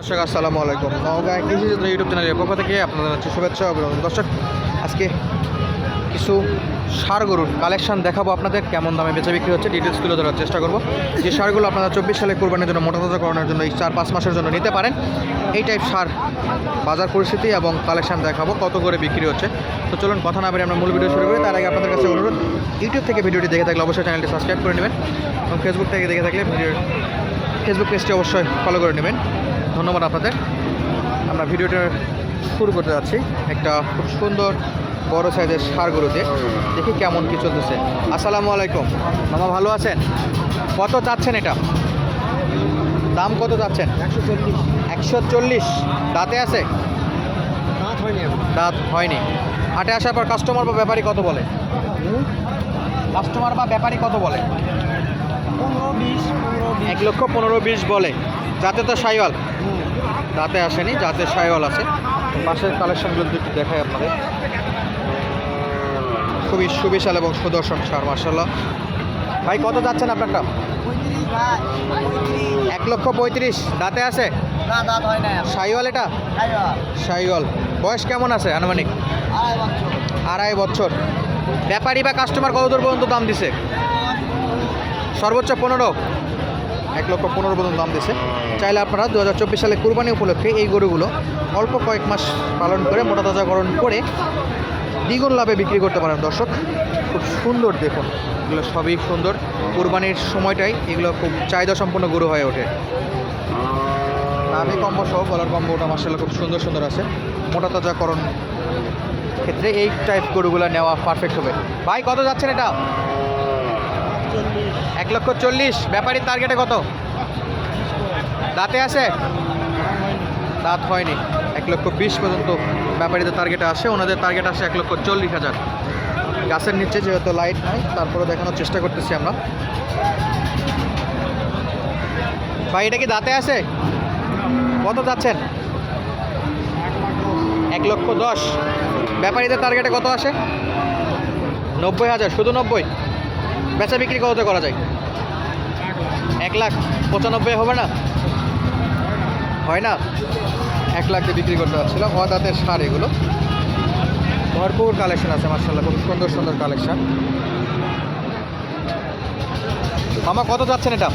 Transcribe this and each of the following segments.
দর্শক, আসসালামু আলাইকুম। নওগাঁ কৃষিচিত্র ইউটিউব চ্যানেলের পক্ষ থেকে আপনাদের হচ্ছে শুভেচ্ছা অভিনন্দন। দর্শক, আজকে কিছু সার গরুর কালেকশান দেখাবো আপনাদের, কেমন দামে বেচা বিক্রি হচ্ছে ডিটেলস তুলে ধরার চেষ্টা করব। যে সারগুলো আপনারা চব্বিশ সালে কোরবানির জন্য মোটা তাজা করানোর জন্য এই চার পাঁচ মাসের জন্য নিতে পারেন, এই টাইপ সার বাজার পরিস্থিতি এবং কালেকশান দেখাবো, কত করে বিক্রি হচ্ছে। তো চলুন, কথা না বেরিয়ে আমরা মূল ভিডিও শুরু করি। তার আগে আপনাদের কাছে অনুরোধ, ইউটিউব থেকে ভিডিওটি দেখে থাকলে অবশ্যই চ্যানেলটি সাবস্ক্রাইব করে নেবেন এবং ফেসবুক থেকে দেখে থাকলে ভিডিও ফেসবুক পেজটি অবশ্যই ফলো করে নেবেন। ধন্যবাদ আপনাদের। আমরা ভিডিওটা শুরু করতে যাচ্ছি একটা খুব সুন্দর বড় সাইজের সার গরুতে দেখি কেমন কি চলতেছে। আসসালামু আলাইকুম। মামা ভালো আছেন? কত চাচ্ছেন এটা? দাম কত চাচ্ছেন? একশো চল্লিশ। একশো চল্লিশ দাঁতে আছে? দাঁত হয়নি দাঁত হয়নি। হাটে আসার পর কাস্টমার বা ব্যাপারী কত বলে? কাস্টমার বা ব্যাপারী কত বলে পনেরো বিশ পনেরো বিশ এক লক্ষ পনেরো বিশ বলে। যাতে তো সাইওয়াল। দাঁতে আসেনি যাতে সাইওয়াল আছে। পাশের কালেকশনগুলো একটু দেখাই আপনাদের। খুবই সুবিশাল এবং সুদর্শন সার মার্শাল্লাহ ভাই, কত যাচ্ছেন আপনারটা? এক লক্ষ পঁয়ত্রিশ। দাঁতে আছে? সাইওয়াল এটা? সাইওয়াল। বয়স কেমন আছে আনুমানিক? আড়াই বছর। ব্যাপারী বা কাস্টমার কত দূর পর্যন্ত দাম দিছে? সর্বোচ্চ পনেরো, এক লক্ষ পনেরো পর্যন্ত দাম দিছে চাইলে আপনারা দু হাজার চব্বিশ সালে কুরবানি উপলক্ষে এই গরুগুলো অল্প কয়েক মাস পালন করে মোটা তাজাকরণ করে দ্বিগুণ লাভে বিক্রি করতে পারেন। দর্শক, খুব সুন্দর দেখুন। এগুলো সবই সুন্দর। কুরবানির সময়টাই এগুলো খুব চাহিদা সম্পন্ন গরু হয়ে ওঠে। নাভি কম্ব সহ গলার কম্বটা মার্শাল্লাহ খুব সুন্দর সুন্দর আছে। মোটা তাজাকরণ ক্ষেত্রে এই টাইপ গরুগুলো নেওয়া পারফেক্ট হবে। ভাই, কত যাচ্ছেন এটা? এক লক্ষ চল্লিশ। ব্যাপারীর টার্গেটে কত? দাঁতে আছে? দাঁত হয়নি। এক লক্ষ বিশ পর্যন্ত ব্যাপারীদের টার্গেটে আসে। ওনাদের টার্গেট আসে এক লক্ষ চল্লিশ হাজার। গাছের নিচে যেহেতু লাইট নাই তারপরে দেখানোর চেষ্টা করতেছি আমরা। ভাই, এটা কি দাঁতে আছে? কত যাচ্ছেন? এক লক্ষ দশ। ব্যাপারীদের টার্গেটে কত আসে? নব্বই হাজার, শুধু নব্বই? বেচা বিক্রি কততে করা যায়? এক লাখ পঁচানব্বই হবে না? হয় না? এক লাখ দিয়ে বিক্রি করতে পারছিলাম অদাতের সার এগুলো। ভরপুর কালেকশন আছে মার্শাল্লাহ খুব সুন্দর সুন্দর কালেকশন মামা, কত যাচ্ছেন এটা?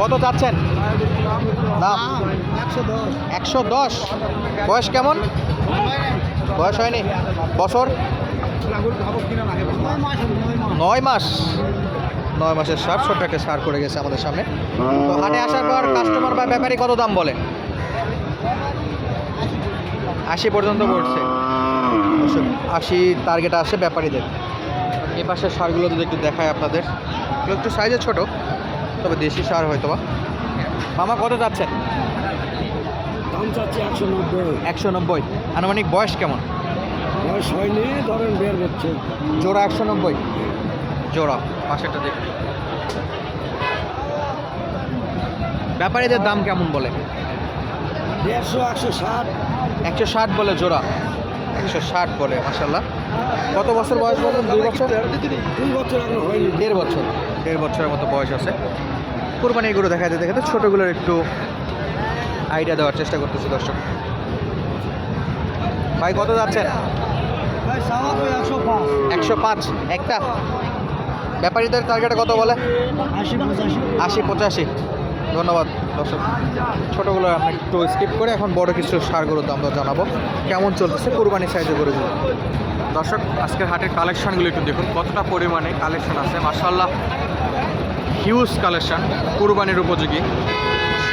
কত যাচ্ছেন? দাম একশো দশ। বয়স কেমন? বয়স হয়নি? বছর? নয় মাস। নয় মাস নয় মাস নয় মাসের সার ছোট্ট একটা সার করে গেছে আমাদের সামনে। তো হাটে আসার পর কাস্টমার বা ব্যাপারী কত দাম বলে আশি পর্যন্ত পড়ছে। আশি টার্গেট আসে ব্যাপারীদের। এই পাশের সারগুলো যদি একটু দেখায় আপনাদের। এগুলো একটু সাইজে ছোট তবে দেশি সার হয়তো বা। মামা কত যাচ্ছেন? একশো নব্বই। আনুমানিক বয়স কেমন? বয়স হয়নি ধরেন বের হচ্ছে। জোড়া একশো নব্বই। জোড়া পাশেরটা দেখুন। ব্যাপারীদের দাম কেমন বলে? দেড়শো একশো ষাট। একশো ষাট বলে জোড়া। একশো ষাট বলে মাসাল্লাহ কত বছর বয়স বলবেন দুই বছর? দুই বছর হয়নি। দেড় বছর। দেড় বছরের মতো বয়স আছে। কোরবানি এগুলো দেখা দেখাতে দেখাতে ছোটোগুলোর একটু আইডিয়া দেওয়ার চেষ্টা করতেছি দর্শক। ভাই কত যাচ্ছেন? তো একশো পাঁচ। একটা। ব্যাপারীদের টার্গেটে কত বলে? আশি পঁচাশি। ধন্যবাদ দর্শক। ছোটোগুলো আমরা একটু স্কিপ করে এখন বড় কিছু সারগুলোর দাম দর জানাব। কেমন চলতেছে কোরবানি সাইজে গরুগুলো? দর্শক আজকের হাটের কালেকশনগুলো একটু দেখুন কতটা পরিমাণে কালেকশন আছে। মার্শাল্লাহ হিউজ কালেকশন কোরবানির উপযোগী।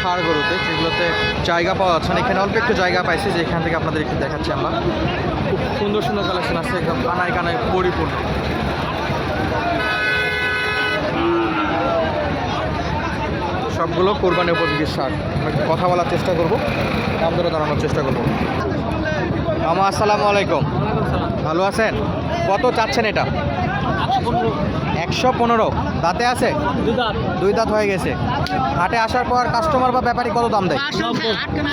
সার গরুতে যেগুলোতে জায়গা পাওয়া যাচ্ছে না। এখানে অল্প একটু জায়গা পাইছি যে এখান থেকে আপনাদের একটু দেখাচ্ছি আমরা। খুব সুন্দর সুন্দর কালেকশন আছে একদম কানায় কানায় পরিপূর্ণ। সবগুলো কোরবানি উপযোগী আমরা একটু কথা বলার চেষ্টা করব দাম ধরে দাঁড়ানোর চেষ্টা করব। মামা আসসালামু আলাইকুম। ভালো আছেন? কত চাচ্ছেন এটা? একশো পনেরো। দাঁতে আছে? দুই দাঁত হয়ে গেছে। হাটে আসার পর কাস্টমার বা ব্যাপারী কত দাম দেয়?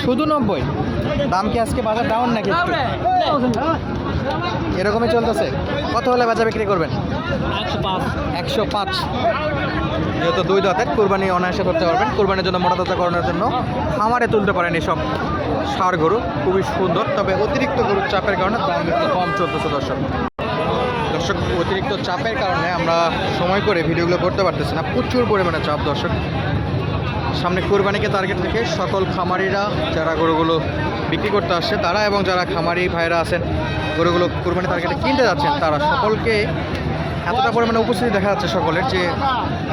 শুধু নব্বই? দাম কি আজকে বাজার ডাউন নাকি এরকমই চলতেছে। কত হলে বেচা বিক্রি করবেন? একশো পাঁচ। যেহেতু দুই দাঁতের কোরবানি অনায়াসে করতে পারবেন। কোরবানির জন্য মোটা তাজা করানোর জন্য খামারে তুলতে পারেন এসব ষাড় গরু। খুবই সুন্দর তবে অতিরিক্ত গরুর চাপের কারণে দাম একটু কম চলতেছে দর্শক। দর্শক অতিরিক্ত চাপের কারণে আমরা সময় করে ভিডিওগুলো করতে পারতেছি না। প্রচুর পরিমাণে চাপ দর্শক। সামনে কোরবানিকে টার্গেট থেকে সকল খামারিরা যারা গরুগুলো বিক্রি করতে আসছে, তারা এবং যারা খামারি ভাইরা আছেন, গরুগুলো কোরবানি টার্গেটে কিনতে যাচ্ছেন, তারা সকলকে এতটা পরিমাণে উপস্থিতি দেখা যাচ্ছে সকলের যে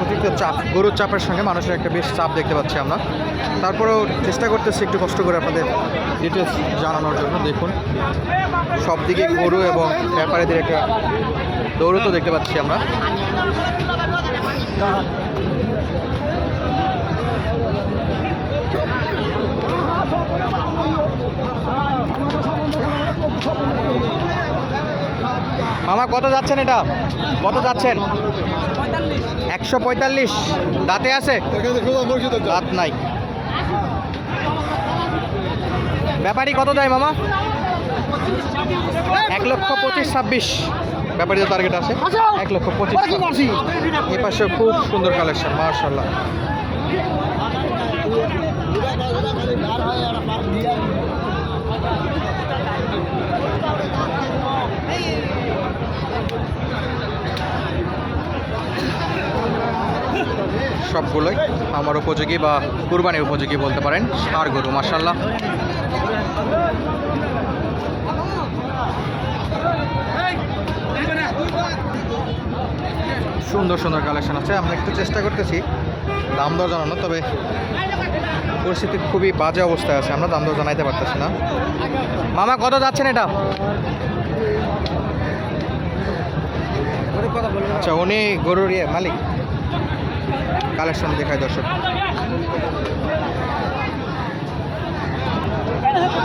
অতিরিক্ত চাপ, গরুর চাপের সঙ্গে মানুষের একটা বেশ চাপ দেখতে পাচ্ছি আমরা। তারপরেও চেষ্টা করতেছি একটু কষ্ট করে আপনাদের ডিটেলস জানানোর জন্য, দেখুন। সব দিকে গরু এবং ব্যাপারীদের একটা দৌড়তো দেখতে পাচ্ছি আমরা। মামা, কত যাচ্ছেন এটা? কত যাচ্ছেন? একশো পঁয়তাল্লিশ। দাঁতে আছে? দাঁত নাই। ব্যাপারী কত দেয় মামা? এক লক্ষ পঁচিশ ছাব্বিশ। ব্যাপারী যে টার্গেট আছে। এক লক্ষ পঁচিশ। এ পাশে খুব সুন্দর কালেকশন মার্শাল্লাহ সবগুলোই আমার উপযোগী বা কুরবানির উপযোগী বলতে পারেন। ষাড় গরু মার্শাল্লাহ সুন্দর সুন্দর কালেকশন আছে। আমরা একটু চেষ্টা করতেছি দাম দর জানানো তবে পরিস্থিতি খুবই বাজে অবস্থায় আছে। আমরা দাম দর জানাইতে পারতেছি না। মামা, কত যাচ্ছেন এটা? আচ্ছা উনি গরুর ইয়ে মালিক। কালেকশন দেখায় দর্শক।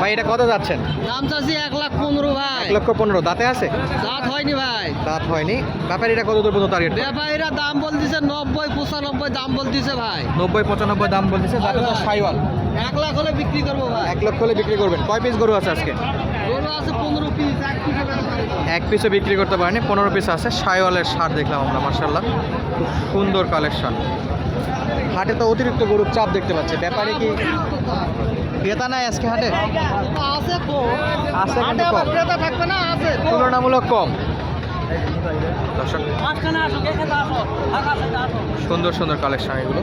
ভাই এটা কত যাচ্ছেন? দাম চাচ্ছি এক লাখ পনেরো ভাই। এক লক্ষ পনেরো দাঁতে আছে? দাঁত হয়নি ভাই। দাঁত হয়নি। ব্যাপারীরা কত দূর পর্যন্ত টার্গেট ব্যাপারীরা দাম বলতেছে নব্বই পঁচানব্বই দাম বলতেছে ভাই। নব্বই পঁচানব্বই দাম বলতেছে যাতে তো সাইওয়াল। এক লাখ হলে বিক্রি করব ভাই। এক লক্ষ হলে বিক্রি করবেন। কয় পিস গরু আছে আজকে? গরু আছে পনেরো পিস এক পিস এক পিসও বিক্রি করতে পারেনি পনেরো পিস আছে। সাইওয়ালের সার দেখলাম আমরা মার্শাল্লাহ খুব সুন্দর কালেকশন হাটে তো অতিরিক্ত গরুর চাপ দেখতে পাচ্ছি। ব্যাপারে কি ক্রেতা নাই আজকে হাটে? আছে কম আছে কিন্তু কম। ক্রেতা থাকবে না আছে তুলনামূলক কম। দর্শক সুন্দর সুন্দর কালেকশন এগুলো।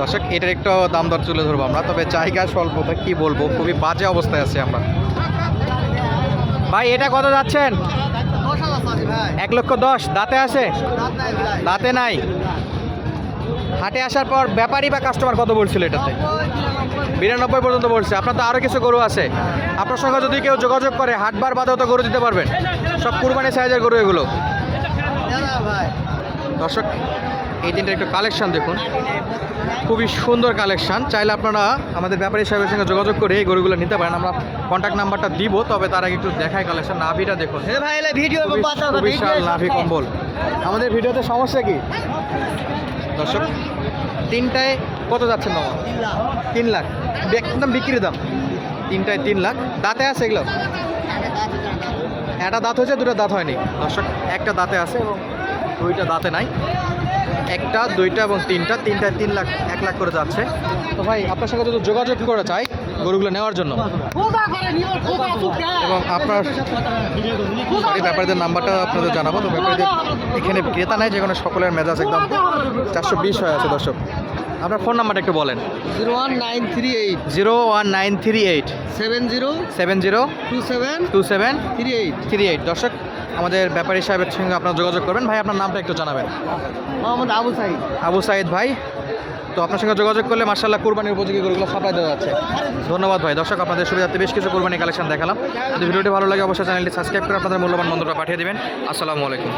দর্শক এটার একটু দাম দর তুলে ধরবো আমরা তবে জায়গা স্বল্পতা কি বলব? খুবই বাজে অবস্থায় আছি আমরা। ভাই এটা কত যাচ্ছেন? এক লক্ষ দশ দাঁতে আছে? দাঁত নাই ভাই দাঁতে নাই। হাটে আসার পর ব্যাপারী বা কাস্টমার কত বলছিল এটাতে? বিরানব্বই পর্যন্ত বলছে। আপনার তো আরও কিছু গরু আছে। আপনার সঙ্গে যদি কেউ যোগাযোগ করে হাটবার বাদেও তো গরু দিতে পারবেন। সব কুরবানি সাইজের গরু এগুলো। দর্শক এই তিনটা একটু কালেকশান দেখুন। খুবই সুন্দর কালেকশান চাইলে আপনারা আমাদের ব্যাপারী সাহেবের সঙ্গে যোগাযোগ করে এই গরুগুলো নিতে পারেন। আমরা কন্ট্যাক্ট নাম্বারটা দিব তবে তার আগে একটু দেখাই কালেকশন নাভিটা দেখুন। বিশাল নাভি কম্বল। আমাদের ভিডিওতে সমস্যা কি? দর্শক তিনটায় কত যাচ্ছে মামা তিন লাখ। একদম বিক্রি দাম। তিনটায় তিন লাখ। দাঁতে আছে এগুলো? একটা দাঁত হয়েছে, দুটো দাঁত হয়নি। দর্শক, একটা দাঁতে আছে এবং দুইটা দাঁতে নাই। একটা, দুইটা এবং তিনটা। তিনটায় তিন লাখ, এক লাখ করে যাচ্ছে। তো ভাই, আপনার সঙ্গে যদি যোগাযোগ করে চাই গরুগুলো নেওয়ার জন্য? এবং আপনার ব্যাপারীদের নাম্বারটা আপনাদের জানাব। তো ব্যাপারীদের এখানে ক্রেতা নাই যেখানে সকলের মেজাজ একদম চারশো বিশ হয়ে আছে দর্শক। আপনার ফোন নাম্বারটা একটু বলেন। Zero one nine three eight. Zero one nine three eight. Seven zero. Seven zero. Two seven. Two seven. Three eight. Three eight. দর্শক আমাদের ব্যাপারী সাহেবের সঙ্গে আপনারা যোগাযোগ করবেন। ভাই আপনার নামটা একটু জানাবেন। মোহাম্মদ আবু সাইদ। আবু সাইদ ভাই। তো আপনার সঙ্গে যোগাযোগ করলে মার্শাল্লাহ কুরবানির উপযোগী গরুগুলো সাপ্লাই দেওয়া যাচ্ছে। ধন্যবাদ ভাই। দর্শক, আপনাদের সুবিধার্থে বেশ কিছু কুরবানি কালেকশন দেখালাম। যদি ভিডিওটি ভালো লাগে, অবশ্যই চ্যানেলটি সাবস্ক্রাইব করে আপনাদের মূল্যবান বন্ধুরা পাঠিয়ে দেবেন। আসসালামু আলাইকুম।